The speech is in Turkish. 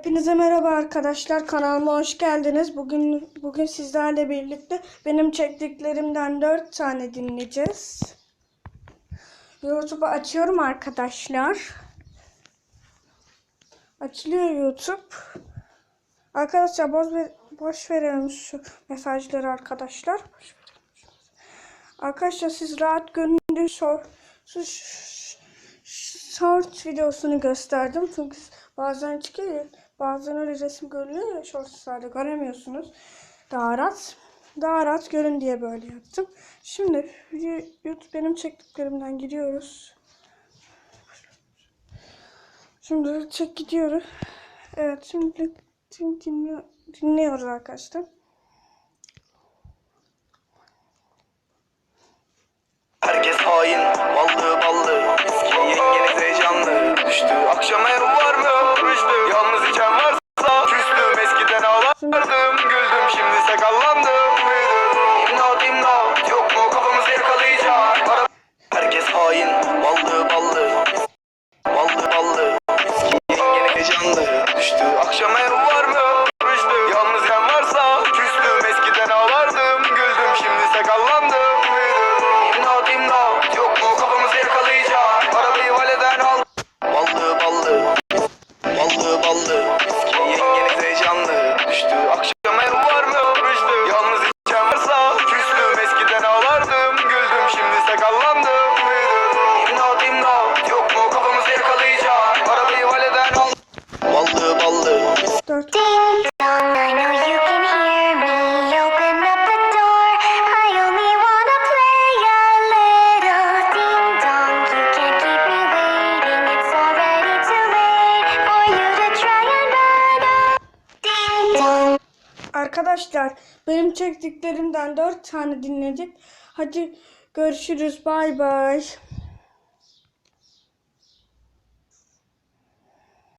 Hepinize merhaba arkadaşlar. Kanalıma hoş geldiniz. Bugün bugün sizlerle birlikte benim çektiklerimden 4 tane dinleyeceğiz. YouTube'u açıyorum arkadaşlar. Açılıyor YouTube. Arkadaşlar boş, ver, boş verelim şu mesajları arkadaşlar. Arkadaşlar siz rahat şu, şu- şu short videosunu gösterdim. Çünkü bazen çıkıyor bazen öyle resim görülüyor ya shortslarda göremiyorsunuz. Daha rahat, daha rahat görün diye böyle yaptım. Şimdi YouTube benim çektiklerimden gidiyoruz. Şimdi çek gidiyoruz. Evet şimdi, şimdi dinliyor, dinliyoruz arkadaşlar. Ağlardım Güldüm şimdi sakallandım Büyüdüm İmdat imdat Yok mu kafamızı yakalayacak Ara- Herkes hain, ballı ballı Ballı ballı yengeniz heyecanlı Düştü akşam ev Arkadaşlar benim çektiklerimden 4 tane dinledik. Hadi görüşürüz. Bay bay.